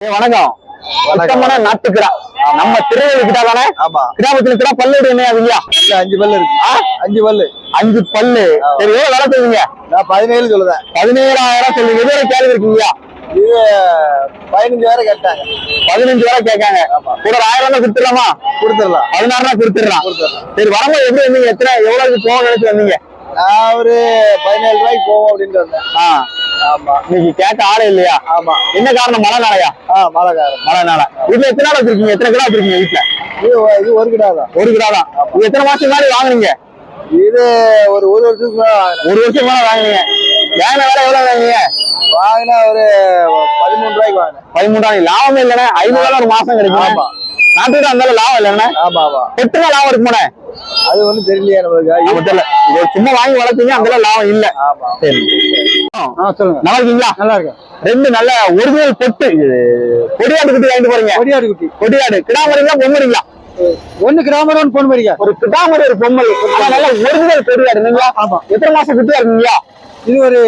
வணக்கம். சுத்தமான நாட்டுக்கிடா நம்ம திருநெல்வேலி கிட்டா தானே? கிராமத்துல கிடா பல்லு என்ன அதுங்கயா இல்ல அஞ்சு பல்லு இருக்கு? அஞ்சு பல்லு. அஞ்சு பல்லு. சரி எவ்வளவு வேலை நான் பதினேழு சொல்லுதேன் பதினேழாயிரம் சொல்லுங்க வரை கேள்வி இருக்கீங்கயா இது பதினஞ்சு வேற கேட்டாங்க. பதினஞ்சு வரை கேட்காங்க. கூட ஒரு ஆயிரம் தான் கொடுத்துடலாமா? கொடுத்துடலாம். பதினாறு கொடுத்துடலாம். சரி வரும்போது எப்படி வந்தீங்க? எத்தனை எவ்வளவு போக நினைச்சு வந்தீங்க? நான் ஒரு பதினேழு ரூபாய்க்கு போவோம் அப்படின்னு ஆ. ஆமா. இன்னைக்கு கேட்க ஆளே இல்லையா? ஆமா. என்ன காரணம்? மழை நாளையா? ஆ மழைக்காரன் மழை நாள? வீட்டுல எத்தனை நாள் வச்சிருக்கீங்க? எத்தனை கிலோ வச்சிருக்கீங்க வீட்டுல இது ஒரு கிடா தான். ஒரு கிலோ தான். இது எத்தனை மாசம் முன்னாடி வாங்குனீங்க? இது ஒரு ஒரு வருஷத்துக்கு ஒரு வருஷம் மேல வாங்குனீங்க. வேன வேலை எவ்வளவு வாங்குனீங்க? வாங்கினா ஒரு பதிமூணு ரூபாய்க்கு வாங்கினேன். பதிமூன்றாம் லாபம் இல்லைண்ணே. ஐநூறு ரூபாய் ஒரு மாசம் கிடைக்கும் ஆமா. நாட்டுக்கு அந்த லாபம் இல்லைண்ணே ஆமா ஆமா. எத்தனை லாபம் இருக்குமாண்ணே அது ஒண்ணும் தெரியலையா நம்மளுக்கு. தெரியல. சும்மா வாங்கி வளர்த்தீங்க அந்த லாபம் இல்ல. சரி. நல்லா இருக்கீங்களா? நல்லா இருக்கும் ரெண்டு நல்ல ஒரிஜினல் பொட்டு. கொடியாடு குட்டி வாங்கிட்டு போறீங்க. கொடியாடு குட்டி. கொடியாடு. கிடாமரிங்களா பொம்மரிங்களா ஒண்ணு கிராமர் ஒன்று பொண்ணு மரிக்கா ஒரு கிடாமரி ஒரு பொம்மரி ஆனா நல்ல ஒரிஜினல் கொடியாடு ஆமா. எத்தனை மாசம் குட்டியா இருக்கீங்களா இது ஒரு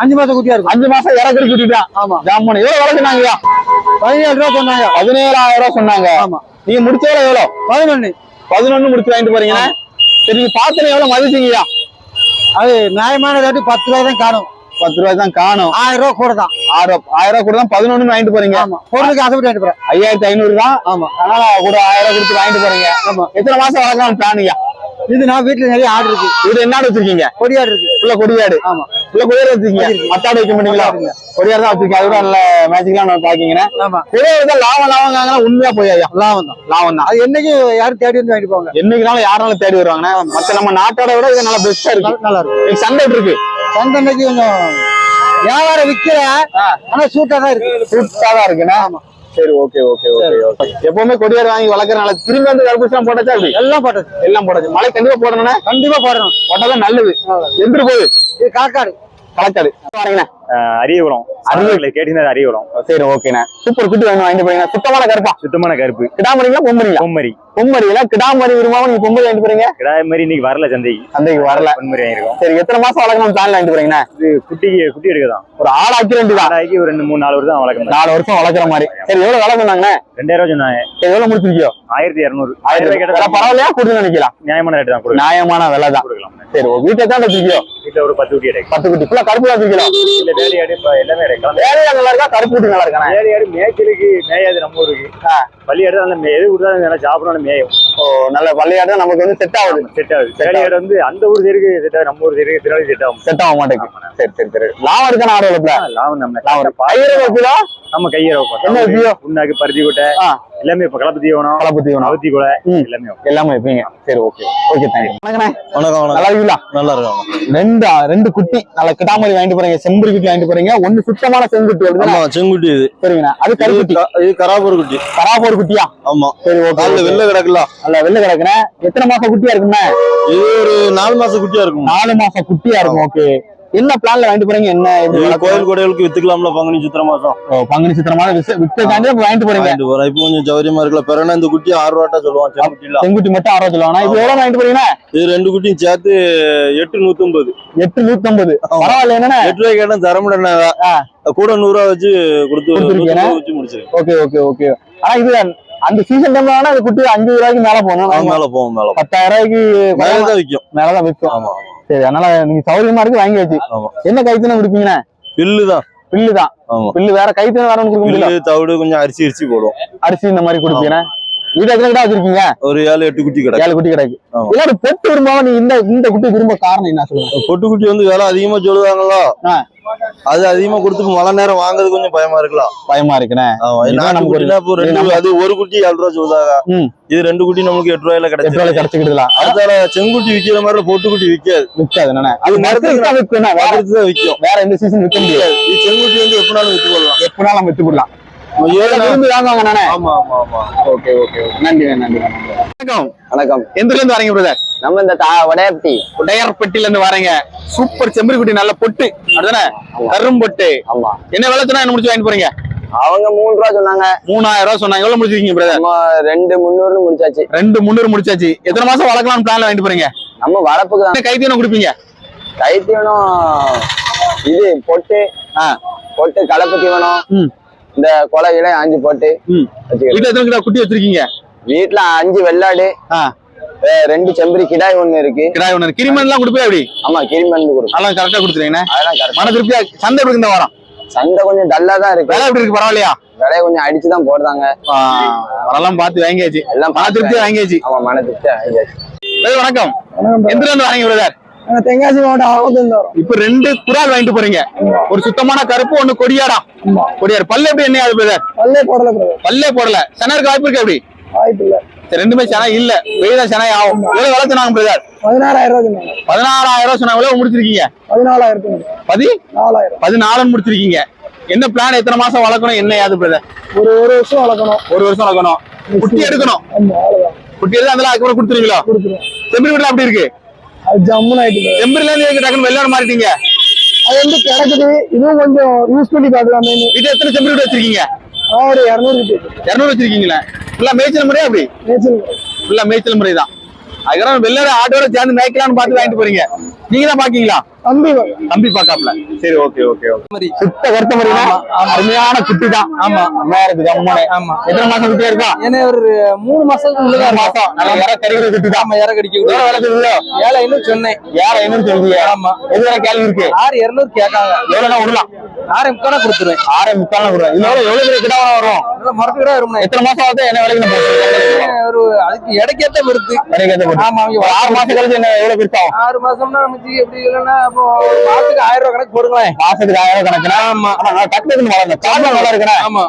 அஞ்சு மாசம் குட்டியா இருக்கும். அஞ்சு மாசம் இறக்குறி குட்டி தான் ஆமா. ஜாமுன். எவ்வளவு வளர்க்குனாங்கய்யா பதினேழு ரூபா சொன்னாங்க. பதினேழாயிரம் ரூபாய் சொன்னாங்க. ஆமா. நீங்க முடிச்சவரை எவ்வளவு பதினொன்னு. பதினொன்னு முடிச்சு வாங்கிட்டு போறீங்கன்னா சரி நீங்க பார்த்தனே எவ்வளவு மதிச்சீங்கய்யா அது நியாயமான ரேட்டு பத்து ரூபாய் தான் காணும். பத்து ரூபாய் தான் காணும். ஆயிரம் ரூபாய் கூட தான். ஆயிரம் ஆயிரம் ரூபாய் கூட தான் பதினொன்னு வாங்கிட்டு போறீங்க. ஆமா. பொருளுக்கு ஆசைப்பட்டு வாங்கிட்டு போறேன். ஐயாயிரத்தி ஐநூறு தான். ஆமா. அதனால கூட ஆயிரம் ரூபாய் கொடுத்து வாங்கிட்டு போறீங்க. ஆமா. எத்தனை மாசம் வளர்க்கலாம் பிளானியா இது நான் வீட்டுல நிறைய ஆடு இருக்கு. இது என்ன வச்சிருக்கீங்க? கொடியாடு இருக்கு. உள்ள கொடியாடு. ஆமா. உள்ள கொடியாடு வச்சிருக்கீங்க? மத்தாடு வைக்க மாட்டீங்களா? கொடியாடு தான் வச்சிருக்கீங்க அது நல்ல மேஜிக்லாம் நான் பாக்கீங்கன்னா தான் லாபம் லாபம் உண்மையா போய் லாபம் தான். லாபம் தான். அது என்னைக்கு யாரும் தேடி வந்து வாங்கிட்டு போவாங்க? என்னைக்குனாலும் யாராலும் தேடி வருவாங்கன்னா மத்த நம்ம நாட்டோட விட இது நல்லா பெஸ்டா இருக்கு. நல்லா- இன்னைக்கு சண்டை இருக்கு? சந்தைக்கு கொஞ்சம் வியாபாரம் விக்கிற ஆ. ஆனா சூட்டா தான் இருக்கு. சூப்பரா தான் இருக்குண்ணா. ஆமா. சரி ஓகே ஓகே ஓகே ஓகே எப்பவுமே கொடியாடு வாங்கி வளர்க்கறனால திரும்பி வந்து கருப்பூசம் போட்டாச்சா அப்படி எல்லாம் போட்டது எல்லாம் போட்டாச்சு. மழை கண்டிப்பா போடணும்னா? கண்டிப்பா போடணும். போட்டாதான் நல்லது. எந்திரு போகுது இது காக்காடு. களக்காடு வரீங்கண்ணா ஆஹ் அரியகுளம். அரியகுளம். கேட்டீங்கன்னா அரியகுளம். சரி ஓகேண்ணா சூப்பர் குட்டி வாங்கி வாங்கிட்டு போறீங்க. சுத்தமான கருப்பா? சுத்தமான கருப்பு. கிடாமரிங்களா பொம்மரிங்களா பொம்மரி பொம்மரிங்களா கிடாமரி விரும்பாம நீங்க பொம்மரி வாங்கிட்டு போறீங்க? கிடாய் மாதிரி இன்னைக்கு வரல சந்தைக்கு. சந்தைக்கு வரல. பொன்மரி வாங்கியிருக்கோம். சரி எத்தனை மாசம் வளர்க்கணும் பிளான் வாங்கிட்டு போறீங்கன்னா இது குட்டிக்கு குட்டி எடுக்கதான். ஒரு ஆளாக்கி ரெண்டு தான். ஆடாய்க்கு ஒரு ரெண்டு மூணு நாலு வருஷம் வளர்க்க நாலு வருஷம் வளர்க்குற மாதிரி. சரி எவ்வளவு வேலை பண்ணாங்கண்ணே ரெண்டாயிரம் ரூபா சொன்னாங்க. சரி எவ்வளவு முடிச்சிருக்கியோ? ஆயிரத்தி இரநூறு. ஆயிரம் ரூபாய் கேட்டா பரவாயில்லையா? கூட்டு நினைக்கலாம். நியாயமான ரேட்டு தான் நியாயமான விலை தான். சரி வீட்டை தான் வச்சிருக்கியோ வீட்டுல ஒரு பத்து குட்டி பத்து குட்டி. ஃபுல்லா கருப்பு வச்சிருக்கோம் இல்ல வேலையாடு இப்ப எல்லாமே எடுக்கலாம் வேலையா நல்லா இருக்கா? கருப்பு நல்லா இருக்கானே வேலையாடு மேய்ச்சலுக்கு மேயாது நம்ம ஊருக்கு. பள்ளியாடு அந்த மே- எது கொடுத்தாலும் நல்லா சாப்பிடணும் மேயும். ஓ நல்ல பள்ளியாடு நமக்கு வந்து செட் ஆகுது. செட் ஆகுது. வேலையாடு வந்து அந்த ஊர் சைடுக்கு செட் ஆகுது நம்ம ஊர் சைடுக்கு திருநெல்வேலி செட் ஆகும். செட் ஆக மாட்டேங்குது. சரி சரி சரி. லாபம் இருக்கான ஆடு வளர்ப்புல? லாபம் நம்ம லாபம் இருக்கு. ஆயிரம் கிலோ? நம்ம கையை என்ன? புண்ணாக்கு பருத்தி கொட்டை. எல்லாமே இப்ப கலப்பு தீவனம் கலப்பு தீவனம் அவத்தி ம். எல்லாமே எல்லாமே வைப்பீங்க. சரி ஓகே. ஓகே தேங்க்யூ வணக்கண்ணே வணக்கம் நல்லா இருக்கீங்களா? நல்லா இருக்கும். ரெண்டு ரெண்டு குட்டி நல்ல கிட்டாமரி வாங்கிட்டு போறீங்க செம்பரி குட்டி வாங்கிட்டு போறீங்க. ஒண்ணு சுத்தமான செங்குட்டி ஆமா செங்குட்டி இது. சரிங்கண்ணா. அது கருக்குட்டி. இது கராபூர் குட்டி. கராபோர் குட்டியா? ஆமா. சரி ஓகே காலைல வெளில கிடக்கல. நல்ல வெள்ளை கிடக்குறேன் எத்தனை மாசம் குட்டியா இருக்குண்ணே? இது ஒரு நாலு மாசம் குட்டியா இருக்கும் நாலு மாசம் குட்டியா இருக்கும் ஓகே. என்ன பிளான்ல வாங்கிட்டு போறீங்க? என்ன? கோயில் கொடைகளுக்கு வித்துக்கலாம்ல பங்குனி சித்திர மாசம் பங்குனி விற்கிறதாண்டி வாங்கிட்டு போறீங்க. வாங்கிட்டு போறோம் இப்போ கொஞ்சம் சௌரியமா இருக்குல்ல பிறகு இந்த குட்டி ஆறு ரூபாட்டா சொல்லுவான் செங்குட்டி மட்டும் அறுபது சொல்லுவாங்க இது எவ்வளவு வாங்கிட்டு போறீங்கன்னா இது ரெண்டு குட்டியும் சேர்த்து எட்டு நூத்தம்பது. எட்டு நூத்தம்பது. ஆமா. பரவாயில்ல என்னண்ணே எட்டு ரூபாய் கேட்டா தர முடியல ஆ. கூட நூறு ரூபா வச்சு கொடுத்து வச்சு முடிச்சிருக்கேன். Okay okay okay. ஆனா இது அந்த சீசன் டைம்ல வேணா அது குட்டி அஞ்சு ரூபாய்க்கு மேல போகணும். மேல போவோம் மேல. பத்தாயிரம் ரூபாய்க்கு மேலதான் விற்கும் மேலதான் விற்கும் ஆமா. சரி அதனால நீங்க சௌகரியமா இருக்கு வாங்கி வச்சு என்ன கைத்தனை குடிப்பீங்கண்ணே? பில்லு தான். பில்லு தான். ஆமா. பில்லு வேற கைத்தனை வேற ஒண்ணு கொடுக்க முடியல. தவிடு கொஞ்சம் அரிசி அரிசி போடும் அரிசி இந்த மாதிரி கொடுப்பீங்க வீடு எத்தனை வச்சிருக்கீங்க? ஒரு ஏழு எட்டு குட்டி கிடக்கும் ஏழு குட்டி கிடக்கு. எல்லாரும் பொட்டு விரும்பாம நீ இந்த இந்த குட்டி விரும்ப காரணம் என்ன சொல்லுங்க? பொட்டு குட்டி வந்து விலை அதிகமா சொல்லுவாங்களோ. அது அதிகமா கொடுத்து மழை நேரம் வாங்குறது கொஞ்சம் பயமா இருக்கலாம். பயமா இருக்குண்ணே. அது ஒரு குட்டி ஏழு ரூபா சொல்லுதாங்க. இது ரெண்டு குட்டி நமக்கு எட்டு ரூபாயில கிடைச்சிருக்கு. கிடைச்சிக்கிட்டுலாம். அடுத்தால செங்குட்டி விக்கிற மாதிரி பொட்டு குட்டி விக்காது. என்னண்ணே. அது மரத்துக்கு விற்கும் வேற எந்த சீசன் விற்க முடியாது. செங்குட்டி வந்து எப்படினாலும் வித்து நம்ம போடலாம் நம்ம ஏழு விரும்பி வாங்குவாங்க நானே. ஆமா ஆமா ஆமா. ஓகே ஓகே நன்றி நன்றி வணக்கம். வணக்கம். எந்த இருந்து வரீங்க பிரதர் நம்ம இந்த வடையப்பட்டி உடையார்பட்டில இருந்து வரீங்க. சூப்பர் செம்பரி குட்டி நல்ல பொட்டு. அதுதானே. கரும் பொட்டு. ஆமா. என்ன விலை சொன்னா என்ன முடிச்சு வாங்கிட்டு போறீங்க? அவங்க மூணு ரூபா சொன்னாங்க. மூணாயிரம் ரூபாய் சொன்னாங்க. எவ்வளவு முடிச்சிருக்கீங்க பிரதர் ரெண்டு முந்நூறுன்னு முடிச்சாச்சு. ரெண்டு முந்நூறு முடிச்சாச்சு. எத்தனை மாசம் வளர்க்கலாம் பிளான்ல வாங்கிட்டு போறீங்க? நம்ம வளர்ப்புக்கு தான். கைத்தீவனம் கொடுப்பீங்க? கைத்தீவனம் இது பொட்டு. ஆ. பொட்டு கலப்பு தீவனம். இந்த கொலைகளை ஆஞ்சி போட்டு வீட்டுல எத்தனை கிடா குட்டி வச்சிருக்கீங்க? வீட்டுல அஞ்சு வெள்ளாடு ரெண்டு செம்பரி கிடாய் ஒண்ணு இருக்கு. கிடாய் ஒண்ணு கிரிமன் எல்லாம் கொடுப்பே அப்படி ஆமா கிரிமருந்து கொடுக்கும் நல்லா கரெக்டா கொடுத்துருவீங்க அதெல்லாம் மன திருப்தியா சந்தை எப்படி இந்த வாரம் சந்தை கொஞ்சம் டல்லா தான் இருக்கு. விலை எப்படி இருக்கு? பரவாயில்லையா? விலைய கொஞ்சம் அடிச்சு தான் போடுறாங்க. வரலாம் பார்த்து வாங்கியாச்சு. எல்லாம் மன திருப்தியா வாங்கியாச்சு. ஆமா மன திருப்தியா வாங்கியாச்சு. வணக்கம். எந்த இருந்து வரீங்க பிரதர்? தென்காசி மாவட்டம் வரோம். இப்ப ரெண்டு குறால் வாங்கிட்டு போறீங்க. ஒரு சுத்தமான கருப்பு ஒண்ணு கொடியாடா. கொடியார் பல்லு எப்படி என்ன ஆகுது பிரதர் பல்லே போடல பிரதர் பல்லே போடல. செனருக்கு வாய்ப்பு இருக்கு எப்படி? வாய்ப்பு இல்ல. ரெண்டுமே சென இல்ல. வெயிதான் சென ஆகும். எவ்வளவு விலை சொன்னாங்க பிரதர் பதினாறாயிரம் ரூபாய் சொன்னாங்க. பதினாறாயிரம் ரூபாய் சொன்னாங்க எவ்வளவு முடிச்சிருக்கீங்க? பதினாலாயிரத்துக்கு பதி? நாலாயிரம். பதினாலுன்னு முடிச்சிருக்கீங்க. என்ன பிளான் எத்தனை மாசம் வளர்க்கணும்? என்ன யாது பிரதர் ஒரு ஒரு வருஷம் வளர்க்கணும். ஒரு வருஷம் வளர்க்கணும். குட்டி எடுக்கணும். குட்டி எடுத்து அதெல்லாம் அதுக்கப்புறம் கொடுத்துருவீங்களா? செம்பரி வீட்டுல அப்படி இருக்கு. ஜம்முன்னு ஆயிட்டு brother. செம்பரில இருந்து எதுக்கு டக்குன்னு வெள்ளாடு மாறிட்டீங்க? அது வந்து கிடக்குது. இதுவும் கொஞ்சம் யூஸ் பண்ணி பார்க்கலாமேன்னு வீட்டுல எத்தனை செம்பரி வச்சிருக்கீங்க? ஒரு இரநூறு இருநூறு வச்சிருக்கீங்களா. ஃபுல்லா மேய்ச்சல் முறையா அப்படி? மேய்ச்சல் ஃபுல்லா மேய்ச்சல் முறை தான். அதுக்கப்புறம் வெள்ளாடு ஆட்டோட சேர்ந்து மேய்க்கலாம்னு பார்த்து வாங்கிட்டு போறீங்க. நீங்க தான் பாக்கீங்களா? தம்பி தம்பி பாக்காப்ல சரி ஓகே ஓகே ஓகே. சுத்த கருத்த மாதிரி அருமையான குட்டி தான். ஆமா. அம்மா இருக்கு அம்மானே. ஆமா. எத்தனை மாசம் குட்டியா இருக்கா? ஏன்னா ஒரு மூணு மாசத்துக்கு இருக்கும். மாசம். நல்ல இற கறிகிற குட்டி தான். ஆமா இற கடிக்க எவ்வளவு வளர்க்குது ஏழை இன்னும் சொன்னேன். யார என்னன்னு சொல்றீங்க ஆமா. எது வரை கேள்வி இருக்கு? ஆறு இருநூறு கேட்காங்க. எவ்வளவுனா விடலாம். ஆறு முக்கானா கொடுத்துருவேன். ஆறே முக்கால் விடுறேன் இதுல எவ்வளவு பெரிய கிடா வரும் நல்லா மரத்துக்கிட்ட வரும்ண்ணே எத்தனை மாசம் ஆகுது? என்ன விலைக்கு ஒரு அதுக்கு இடைக்கேத்த வருது விலைக்கு ஆமா அவங்க ஒரு ஆறு மாசம் கழிச்சு என்ன எவ்வளவு பெருசாகும் ஆறு மாசம்னா நமக்கு எப்படி இல்லைன்னா அப்போ ஒரு மாசத்துக்கு ஆயிரம் ரூபாய் கணக்கு போடுங்களேன். மாசத்துக்கு ஆயிரம் கணக்குனா ஆமா. ஆனா நான் டக்குனு வளர்ந்த காரணம் நல்லா இருக்குண்ணா? ஆமா.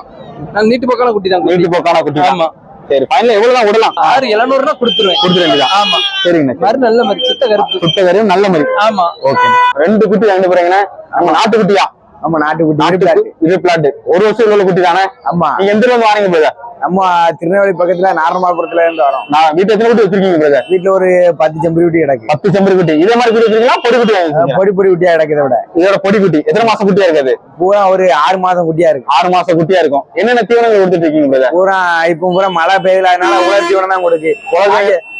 நான் நீட்டு பக்கம் குட்டி. தான் வீட்டு போக்கான குட்டி. ஆமா. சரி ஃபைனல் எவ்வளவு தான் விடலாம்? ஆறு எழுநூறுனா கொடுத்துருவேன். கொடுத்துட வேண்டியதான் ஆமா. சரிங்கண்ணா மறு நல்ல மாதிரி சித்த கருப்பு. சுத்த கறியும் நல்ல மாதிரி ஆமா. ஓகே ரெண்டு குட்டி வாங்கிட்டு போறீங்கண்ணா நம்ம நாட்டு குட்டியா ஆமா நாட்டுக்குட்டி நாட்டு இது பிளாட் ஒரு வருஷம் உள்ள குட்டி தானே ஆமா. நீங்க எந்த இருந்து பிரதர் நம்ம திருநெல்வேலி பக்கத்துல நாரமாபுரத்துல இருந்து வரோம். நான் வீட்டு எத்தனை குட்டி வச்சிருக்கீங்க பிரதர் வீட்டுல ஒரு பத்து செம்பரி குட்டி கிடக்கு. பத்து செம்பரி குட்டி. இதே மாதிரி குட்டி வச்சிருக்கீங்களா? பொடி குட்டி? பொடி பொடி குட்டியா கிடக்குதை விட இதோட பொடி குட்டி. எத்தனை மாசம் குட்டியா இருக்காது பூரா ஒரு ஆறு மாசம் குட்டியா இருக்கு. ஆறு மாசம் குட்டியா இருக்கும். என்னென்ன தீவனங்கள் கொடுத்துட்டு இருக்கீங்க பிரதர் பூரா இப்ப பூரா மழை பெய்யல அதனால உலர் தீவனம் தான் கொடுக்கு.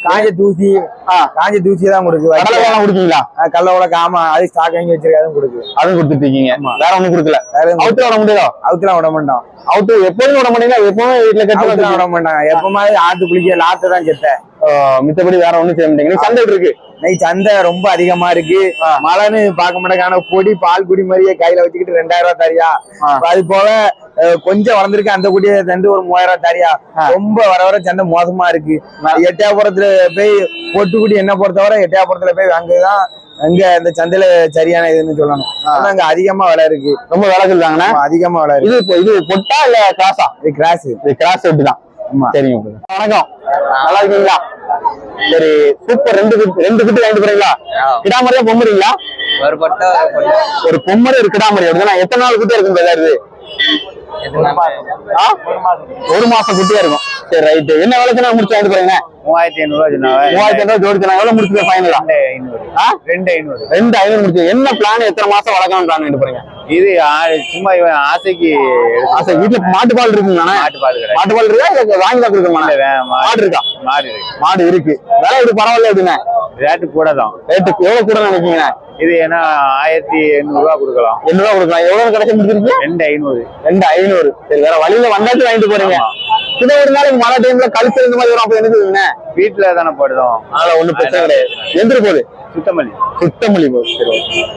காஞ்ச- தூசி காஞ்ச தூசி தான் கொடுக்கு கடலை வைக்க- வேணா குடிக்கீங்களா அஹ் கடல உலக ஆமா அது ஸ்டாக் வாங்கி வச்சிருக்காதும் கொடுக்கு அதுவும் கொடுத்துட்டு இருக்கீங்க. வேற ஒண்ணும் கொடுக்கல. வேற எதுவும் அவுத்து விட முடியாதோ? அவுத்துலாம் விட மாட்டோம். அவுத்து எப்போதும் விட மாட்டீங்களா? எப்பவுமே வீட்டுல கட்டி. விட மாட்டாங்க. எப்பமாவது ஆத்து குளிக்க லாத்த தான் செத்த ஆஹ் மித்தபடி வேற ஒண்ணும் செய்ய மாட்டீங்க. சந்தை இருக்கு. சந்தை ரொம்ப அதிகமா இருக்கு. மழைன்னு பார்க்க மாட்டேங்க. பொடி பால் குடி மாதிரியே கையில வச்சுக்கிட்டு ரெண்டாயிரம் ரூபாய் தரியா. அது போக அஹ், கொஞ்சம் வளர்ந்துருக்கு. அந்த குடியை தந்து ஒரு மூவாயிரம் ரூபாய் தரியா. ரொம்ப வர வர சந்தை மோசமா இருக்கு. எட்டயபுரத்துல போய் பொட்டு குடி என்ன பொறுத்தவரை எட்டயபுரத்துல போய் அங்கதான் அங்க இந்த சந்தையில சரியான இதுன்னு சொல்லணும். ஆனா அங்க அதிகமா விலை இருக்கு. ரொம்ப விலை ஆமா, அதிகமா விலை இருக்கு. இது இது பொட்டா இல்ல கிராஸா? இது கிராஸ். இது கிராஸ் தான். சரிங்க. வணக்கம். நல்லா இருக்கீங்களா? சரி சூப்பர் ரெண்டு குட்டி ரெண்டு குட்டி வாங்கிட்டு போறீங்களா? கிடாமரியா பொம்மரிங்களா ஒரு பொம்மரி ஒரு கிடாமரி அப்படின்னா எத்தனை நாள் குட்டியா இருக்கும் ஆ? ஒரு மாசம். குட்டியா இருக்கும். சரி ரைட் என்ன வேலை சொன்னா முடிச்சு வாங்கிட்டு போறீங்க மூவாயிரத்தி ஐநூறு ரூபாய் மூவாயிரத்தி ஐநூறு ஜோடி சொன்னா எவ்வளவு முடிச்சு ஃபைனலா? ரெண்டு ஐநூறு. ரெண்டு ஐநூறு. முடிச்சு. என்ன பிளான் எத்தனை மாசம் வளர்க்கணும் பிளான் பண்ணிட்டு போறீங்க? இது சும்மா இவன் ஆசைக்கு ஆசை. வீட்டுல மாட்டுப்பால் இருக்குங்கண்ணா மாட்டுப்பால் மாட்டுப்பால் இருக்கா? வாங்கி தான் கொடுக்கணுமா மாடு இருக்கா? மாடு இருக்கு. மாடு இருக்கு. விலை இது பரவாயில்ல எப்படின்னா ரேட்டு கூட தான். ரேட்டு எவ்வளவு கூட நினைக்கீங்க இது என்ன ஆயிரத்தி எண்ணூறு ரூபா கொடுக்கலாம். எண்ணூறு ரூபா கொடுக்கலாம். எவ்வளவு கிடைச்சு முடிச்சிருக்கீங்க ரெண்டு ஐநூறு. ரெண்டு ஐநூறு. சரி வேற வழியில வந்தாச்சு வாங்கிட்டு போறீங்க. இதை ஒரு நாளைக்கு மழை டைம்ல கழிச்சு இந்த மாதிரி வரும் அப்ப என்ன செய்வீங்க? வீட்டுல தானே போடுதோம் அதனால ஒண்ணும் பிரச்சனை கிடையாது. எந்திர போகுது சுத்தமல்லி சுத்தமல்லி போகுது சரி.